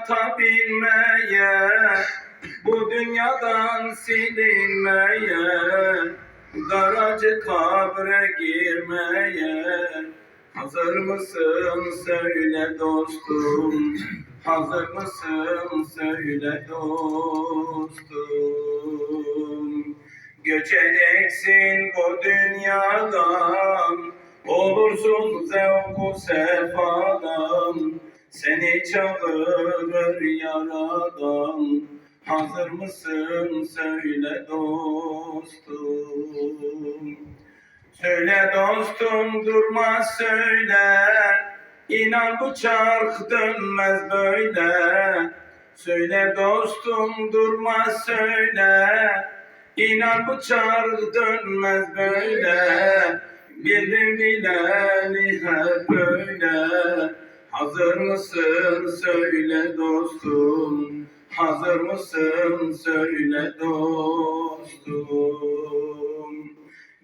yatabilmeye Bu dünyadan silinmeye Daracı kabre girmeye. Hazır mısın söyle dostum Hazır mısın söyle dostum? Göçeceksin bu dünyadan Olursun zevku sefadan Seni çağırır yaradan. Hazır mısın? Söyle dostum. Söyle dostum durma söyle. İnan bu çark dönmez böyle. Söyle dostum durma söyle. İnan bu çark dönmez böyle. Bildim bileli hep böyle Hazır mısın? Söyle dostum. Hazır mısın? Söyle dostum.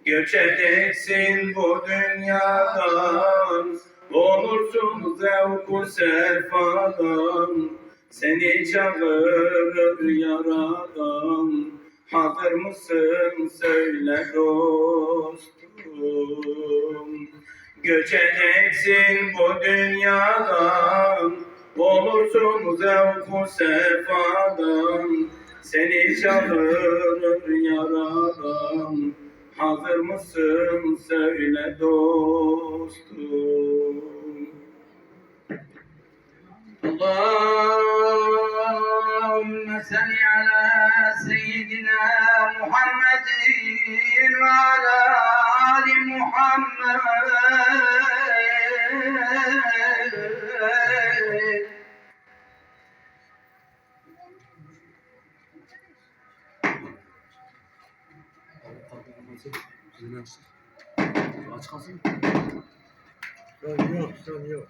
Göçeceksin bu dünyadan. Olursun zevku sefadan Seni çağırır yaradan. Hazır mısın? Söyle dostum Göçeceksin bu dünyadan. Olursun zevku sefadan. Seni çağırır yaradan. Hazır mısın söyle dostum? Allahümme seni ala seyyidina Muhammedin ve ala Ali Muhammed Aç kalsın. Yok, yok. Sen yok.